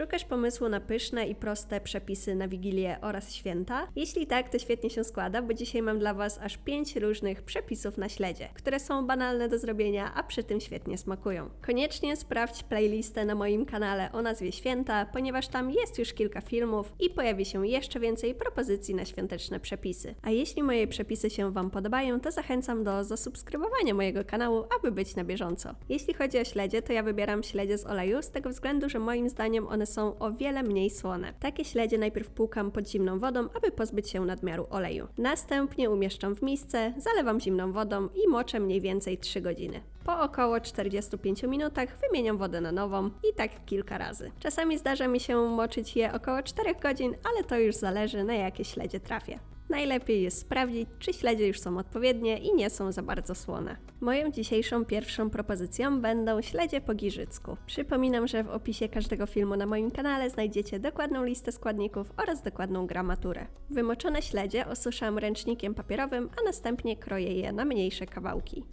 Szukasz pomysłu na pyszne i proste przepisy na Wigilię oraz święta? Jeśli tak, to świetnie się składa, bo dzisiaj mam dla Was aż 5 różnych przepisów na śledzie, które są banalne do zrobienia, a przy tym świetnie smakują. Koniecznie sprawdź playlistę na moim kanale o nazwie Święta, ponieważ tam jest już kilka filmów i pojawi się jeszcze więcej propozycji na świąteczne przepisy. A jeśli moje przepisy się Wam podobają, to zachęcam do zasubskrybowania mojego kanału, aby być na bieżąco. Jeśli chodzi o śledzie, to ja wybieram śledzie z oleju z tego względu, że moim zdaniem one są o wiele mniej słone. Takie śledzie najpierw płukam pod zimną wodą, aby pozbyć się nadmiaru oleju. Następnie umieszczam w misce, zalewam zimną wodą i moczę mniej więcej 3 godziny. Po około 45 minutach wymieniam wodę na nową i tak kilka razy. Czasami zdarza mi się moczyć je około 4 godzin, ale to już zależy na jakie śledzie trafię. Najlepiej jest sprawdzić, czy śledzie już są odpowiednie i nie są za bardzo słone. Moją dzisiejszą pierwszą propozycją będą śledzie po giżycku. Przypominam, że w opisie każdego filmu na moim kanale znajdziecie dokładną listę składników oraz dokładną gramaturę. Wymoczone śledzie osuszam ręcznikiem papierowym, a następnie kroję je na mniejsze kawałki.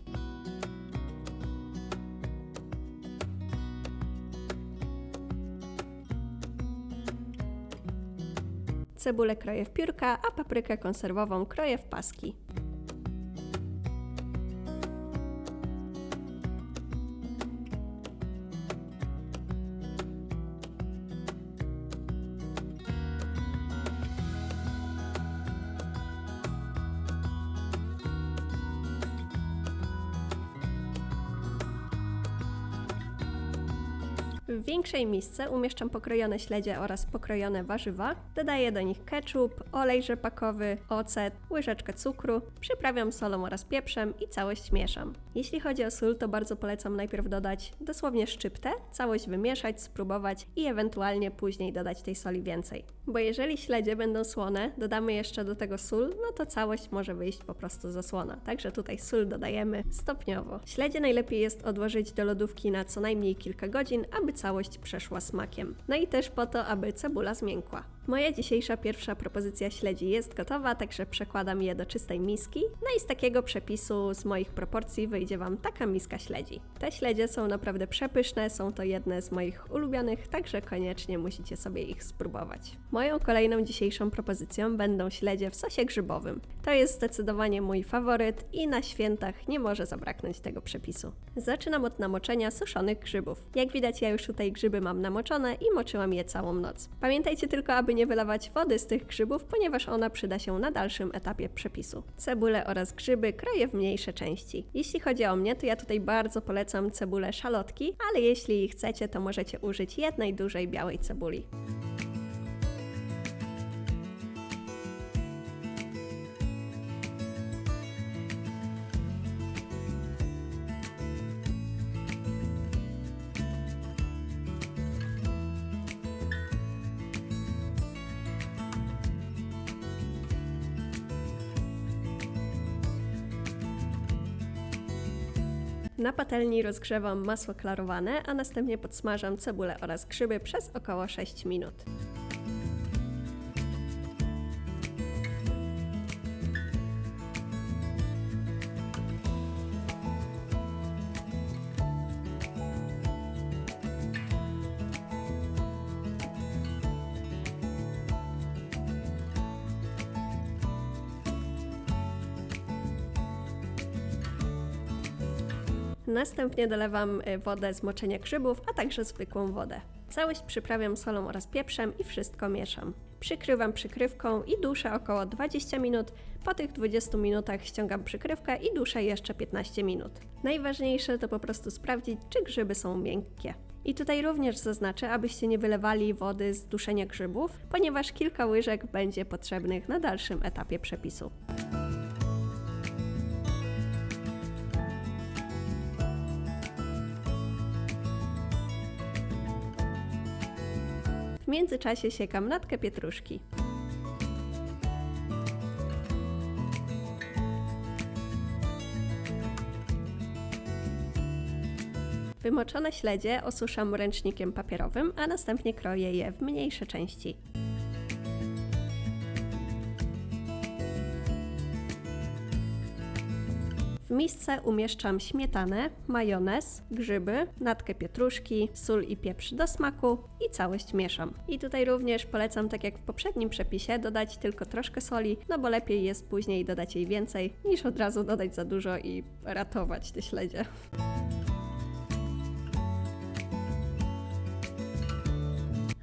Cebulę kroję w piórka, a paprykę konserwową kroję w paski. W większej misce umieszczam pokrojone śledzie oraz pokrojone warzywa. Dodaję do nich ketchup, olej rzepakowy, ocet, łyżeczkę cukru, przyprawiam solą oraz pieprzem i całość mieszam. Jeśli chodzi o sól, to bardzo polecam najpierw dodać dosłownie szczyptę, całość wymieszać, spróbować i ewentualnie później dodać tej soli więcej. Bo jeżeli śledzie będą słone, dodamy jeszcze do tego sól, no to całość może wyjść po prostu zasłona. Także tutaj sól dodajemy stopniowo. Śledzie najlepiej jest odłożyć do lodówki na co najmniej kilka godzin, aby przeszła smakiem. No i też po to, aby cebula zmiękła. Moja dzisiejsza pierwsza propozycja śledzi jest gotowa, także przekładam je do czystej miski. No i z takiego przepisu, z moich proporcji wyjdzie Wam taka miska śledzi. Te śledzie są naprawdę przepyszne, są to jedne z moich ulubionych, także koniecznie musicie sobie ich spróbować. Moją kolejną dzisiejszą propozycją będą śledzie w sosie grzybowym. To jest zdecydowanie mój faworyt i na świętach nie może zabraknąć tego przepisu. Zaczynam od namoczenia suszonych grzybów. Jak widać ja już tutaj grzyby mam namoczone i moczyłam je całą noc. Pamiętajcie tylko, aby nie wylewać wody z tych grzybów, ponieważ ona przyda się na dalszym etapie przepisu. Cebulę oraz grzyby kroję w mniejsze części. Jeśli chodzi o mnie, to ja tutaj bardzo polecam cebulę szalotki, ale jeśli chcecie, to możecie użyć jednej dużej białej cebuli. Na patelni rozgrzewam masło klarowane, a następnie podsmażam cebulę oraz grzyby przez około 6 minut. Następnie dolewam y, wodę z moczenia grzybów, a także zwykłą wodę. Całość przyprawiam solą oraz pieprzem i wszystko mieszam. Przykrywam przykrywką i duszę około 20 minut. Po tych 20 minutach ściągam przykrywkę i duszę jeszcze 15 minut. Najważniejsze to po prostu sprawdzić, czy grzyby są miękkie. I tutaj również zaznaczę, abyście nie wylewali wody z duszenia grzybów, ponieważ kilka łyżek będzie potrzebnych na dalszym etapie przepisu. Międzyczasie siekam natkę pietruszki. Wymoczone śledzie osuszam ręcznikiem papierowym, a następnie kroję je w mniejsze części. W misce umieszczam śmietanę, majonez, grzyby, natkę pietruszki, sól i pieprz do smaku i całość mieszam. I tutaj również polecam, tak jak w poprzednim przepisie, dodać tylko troszkę soli, no bo lepiej jest później dodać jej więcej, niż od razu dodać za dużo i ratować te śledzie.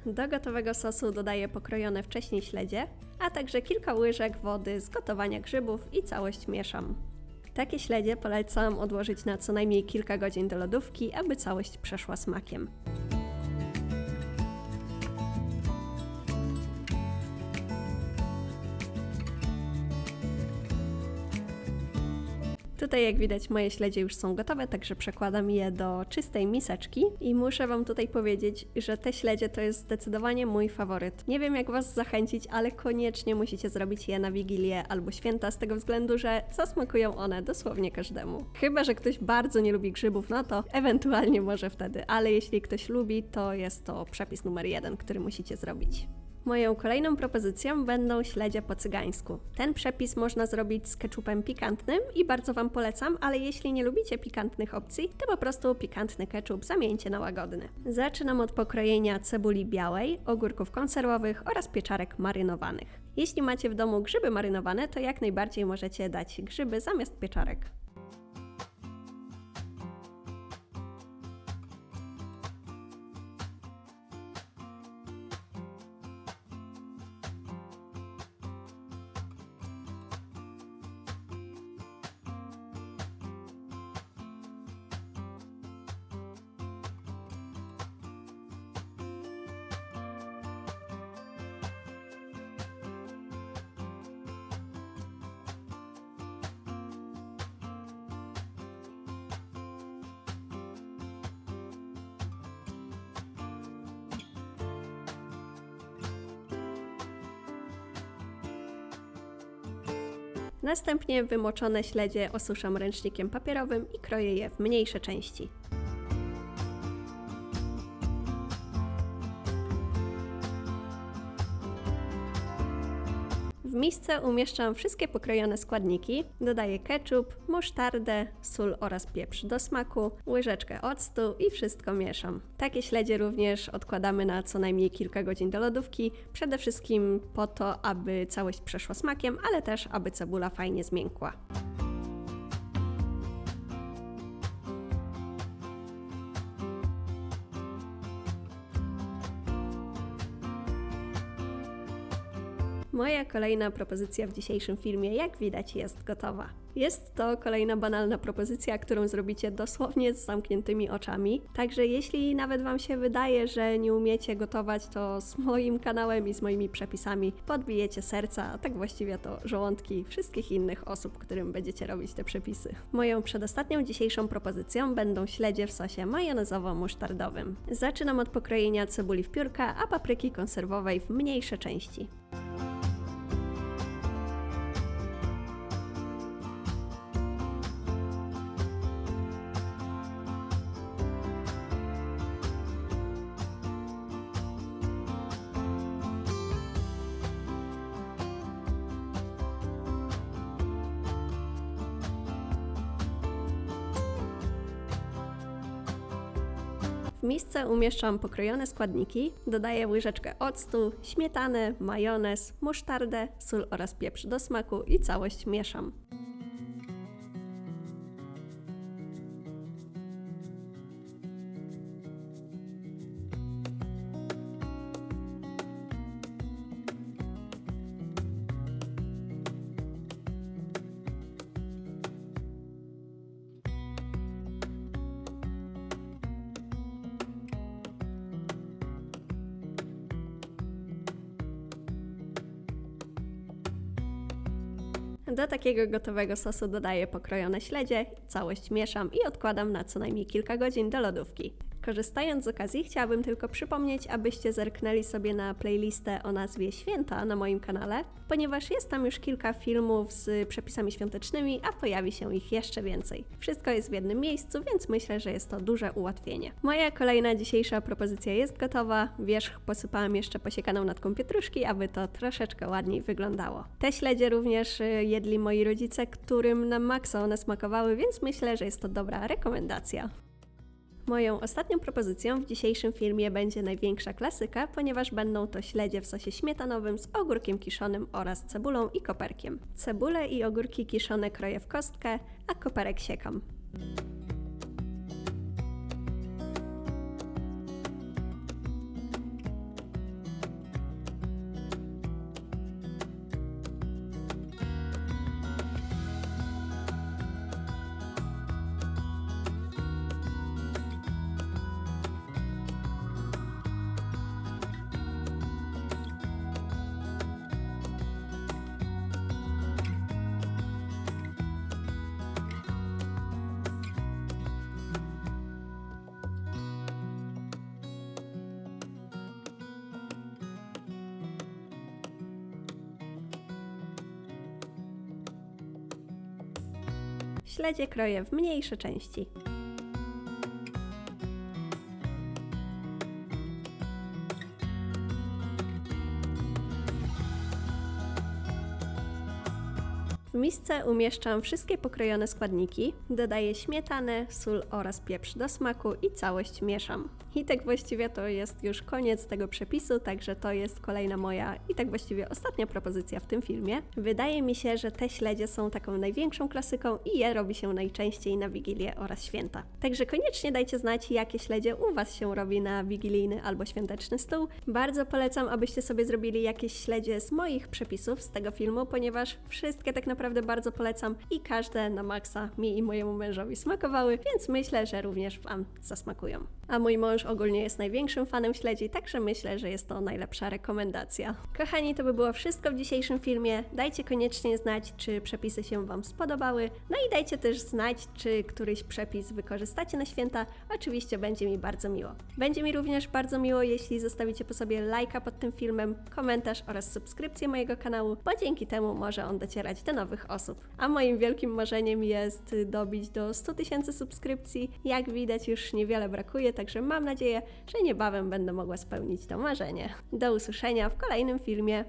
Do gotowego sosu dodaję pokrojone wcześniej śledzie, a także kilka łyżek wody z gotowania grzybów i całość mieszam. Takie śledzie polecam odłożyć na co najmniej kilka godzin do lodówki, aby całość przeszła smakiem. Tutaj jak widać moje śledzie już są gotowe, także przekładam je do czystej miseczki i muszę Wam tutaj powiedzieć, że te śledzie to jest zdecydowanie mój faworyt. Nie wiem jak Was zachęcić, ale koniecznie musicie zrobić je na Wigilię albo święta z tego względu, że zasmakują one dosłownie każdemu. Chyba, że ktoś bardzo nie lubi grzybów, no to ewentualnie może wtedy, ale jeśli ktoś lubi, to jest to przepis numer jeden, który musicie zrobić. Moją kolejną propozycją będą śledzie po cygańsku. Ten przepis można zrobić z keczupem pikantnym i bardzo Wam polecam, ale jeśli nie lubicie pikantnych opcji, to po prostu pikantny keczup zamieńcie na łagodny. Zaczynam od pokrojenia cebuli białej, ogórków konserwowych oraz pieczarek marynowanych. Jeśli macie w domu grzyby marynowane, to jak najbardziej możecie dać grzyby zamiast pieczarek. Następnie wymoczone śledzie osuszam ręcznikiem papierowym i kroję je w mniejsze części. W misce umieszczam wszystkie pokrojone składniki, dodaję ketchup, musztardę, sól oraz pieprz do smaku, łyżeczkę octu i wszystko mieszam. Takie śledzie również odkładamy na co najmniej kilka godzin do lodówki, przede wszystkim po to, aby całość przeszła smakiem, ale też aby cebula fajnie zmiękła. Moja kolejna propozycja w dzisiejszym filmie, jak widać, jest gotowa. Jest to kolejna banalna propozycja, którą zrobicie dosłownie z zamkniętymi oczami. Także jeśli nawet Wam się wydaje, że nie umiecie gotować, to z moim kanałem i z moimi przepisami podbijecie serca, a tak właściwie to żołądki wszystkich innych osób, którym będziecie robić te przepisy. Moją przedostatnią dzisiejszą propozycją będą śledzie w sosie majonezowo-musztardowym. Zaczynam od pokrojenia cebuli w piórka, a papryki konserwowej w mniejsze części. W misce umieszczam pokrojone składniki, dodaję łyżeczkę octu, śmietanę, majonez, musztardę, sól oraz pieprz do smaku i całość mieszam. Do takiego gotowego sosu dodaję pokrojone śledzie, całość mieszam i odkładam na co najmniej kilka godzin do lodówki. Korzystając z okazji, chciałabym tylko przypomnieć, abyście zerknęli sobie na playlistę o nazwie Święta na moim kanale, ponieważ jest tam już kilka filmów z przepisami świątecznymi, a pojawi się ich jeszcze więcej. Wszystko jest w jednym miejscu, więc myślę, że jest to duże ułatwienie. Moja kolejna dzisiejsza propozycja jest gotowa. Wierzch posypałam jeszcze posiekaną natką pietruszki, aby to troszeczkę ładniej wyglądało. Te śledzie również y, jedli moi rodzice, którym na maksa one smakowały, więc myślę, że jest to dobra rekomendacja. Moją ostatnią propozycją w dzisiejszym filmie będzie największa klasyka, ponieważ będą to śledzie w sosie śmietanowym z ogórkiem kiszonym oraz cebulą i koperkiem. Cebulę i ogórki kiszone kroję w kostkę, a koperek siekam. Śledzie kroję w mniejsze części. Misce umieszczam wszystkie pokrojone składniki, dodaję śmietanę, sól oraz pieprz do smaku i całość mieszam. I tak właściwie to jest już koniec tego przepisu, także to jest kolejna moja i tak właściwie ostatnia propozycja w tym filmie. Wydaje mi się, że te śledzie są taką największą klasyką i je robi się najczęściej na Wigilię oraz święta. Także koniecznie dajcie znać, jakie śledzie u Was się robi na wigilijny albo świąteczny stół. Bardzo polecam, abyście sobie zrobili jakieś śledzie z moich przepisów z tego filmu, ponieważ wszystkie tak naprawdę bardzo polecam i każde na maksa mi i mojemu mężowi smakowały, więc myślę, że również Wam zasmakują. A mój mąż ogólnie jest największym fanem śledzi, także myślę, że jest to najlepsza rekomendacja. Kochani, to by było wszystko w dzisiejszym filmie. Dajcie koniecznie znać, czy przepisy się Wam spodobały. No i dajcie też znać, czy któryś przepis wykorzystacie na święta. Oczywiście będzie mi bardzo miło. Będzie mi również bardzo miło, jeśli zostawicie po sobie lajka pod tym filmem, komentarz oraz subskrypcję mojego kanału, bo dzięki temu może on docierać do osób. A moim wielkim marzeniem jest dobić do 100 tysięcy subskrypcji. Jak widać, już niewiele brakuje, także mam nadzieję, że niebawem będę mogła spełnić to marzenie. Do usłyszenia w kolejnym filmie.